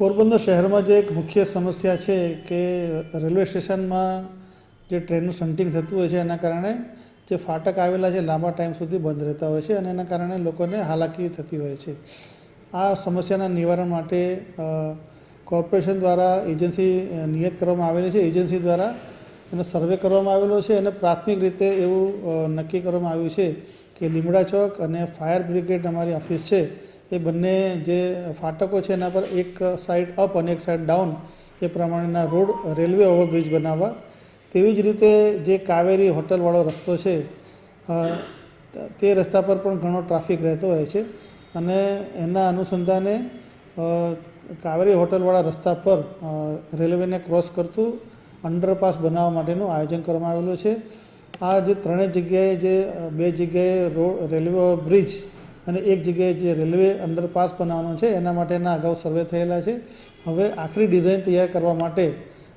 પોરબંદર શહેરમાં જે એક મુખ્ય સમસ્યા છે કે રેલવે સ્ટેશનમાં જે ટ્રેનનું શન્ટિંગ થતું હોય છે, એના કારણે જે ફાટક આવેલા છે, લાંબા ટાઈમ સુધી બંધ રહેતા હોય છે અને એના કારણે લોકોને હાલાકી થતી હોય છે. આ સમસ્યાના નિવારણ માટે કોર્પોરેશન દ્વારા એજન્સી નિયત કરવામાં આવેલી છે. એજન્સી દ્વારા એનો સર્વે કરવામાં આવેલો છે અને પ્રાથમિક રીતે એવું નક્કી કરવામાં આવ્યું છે કે લીમડા ચોક અને ફાયર બ્રિગેડ અમારી ઓફિસ છે. એ બંને જે ફાટકો છે એના પર એક સાઈડ અપ અને એક સાઈડ ડાઉન એ પ્રમાણેના રોડ રેલવે ઓવરબ્રિજ બનાવવા. તેવી જ રીતે જે કાવેરી હોટલવાળો રસ્તો છે તે રસ્તા પર પણ ઘણો ટ્રાફિક રહેતો હોય છે અને એના અનુસંધાને કાવેરી હોટલવાળા રસ્તા પર રેલવેને ક્રોસ કરતું અંડરપાસ બનાવવા માટેનું આયોજન કરવામાં આવેલું છે. આ જે ત્રણેય જગ્યાએ જે, બે જગ્યાએ રોડ રેલવે બ્રિજ અને એક જગ્યાએ જે રેલવે અંડરપાસ બનાવવાનો છે, એના માટેના અગાઉ સર્વે થયેલા છે. હવે આખરી ડિઝાઇન તૈયાર કરવા માટે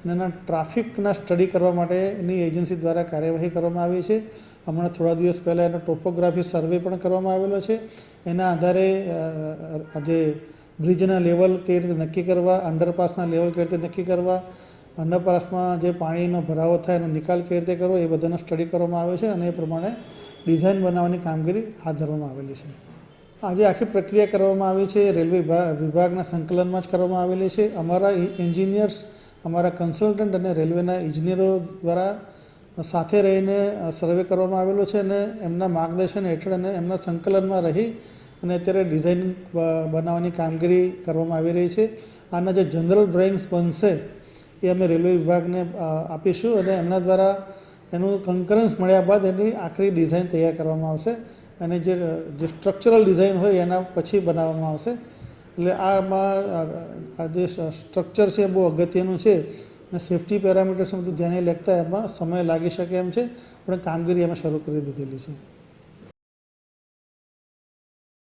અને એના ટ્રાફિકના સ્ટડી કરવા માટેની એજન્સી દ્વારા કાર્યવાહી કરવામાં આવી છે. હમણાં થોડા દિવસ પહેલાં એનો ટોપોગ્રાફી સર્વે પણ કરવામાં આવેલો છે. એના આધારે જે બ્રિજના લેવલ કઈ રીતે નક્કી કરવા, અંડરપાસના લેવલ કઈ રીતે નક્કી કરવા, અંડરપાસમાં જે પાણીનો ભરાવો થાય, એનો નિકાલ કઈ રીતે કરવો, એ બધાનો સ્ટડી કરવામાં આવે છે અને એ પ્રમાણે ડિઝાઇન બનાવવાની કામગીરી હાથ ધરવામાં આવેલી છે. આજે આખી પ્રક્રિયા કરવામાં આવી છે. રેલવે વિભા- વિભાગના સંકલનમાં જ કરવામાં આવેલી છે. અમારા એન્જિનિયર્સ, અમારા કન્સલ્ટન્ટ અને રેલવેના ઇજનેરો દ્વારા સાથે રહીને સર્વે કરવામાં આવેલો છે અને એમના માર્ગદર્શન હેઠળ અને એમના સંકલનમાં રહી અને અત્યારે ડિઝાઇન બનાવવાની કામગીરી કરવામાં આવી રહી છે. આના જે જનરલ ડ્રોઈંગ્સ બનશે એ અમે રેલવે વિભાગને આપીશું અને એમના દ્વારા એનું કન્કરન્સ મળ્યા બાદ એની આખરી ડિઝાઇન તૈયાર કરવામાં આવશે. અને જે જે સ્ટ્રક્ચરલ ડિઝાઇન હોય એના પછી બનાવવામાં આવશે. એટલે આમાં આ જે સ્ટ્રક્ચર છે બહુ અગત્યનું છે અને સેફ્ટી પેરામીટર્સ બધું ધ્યાને લેતા એમાં સમય લાગી શકે એમ છે, પણ કામગીરી અમે શરૂ કરી દીધેલી છે.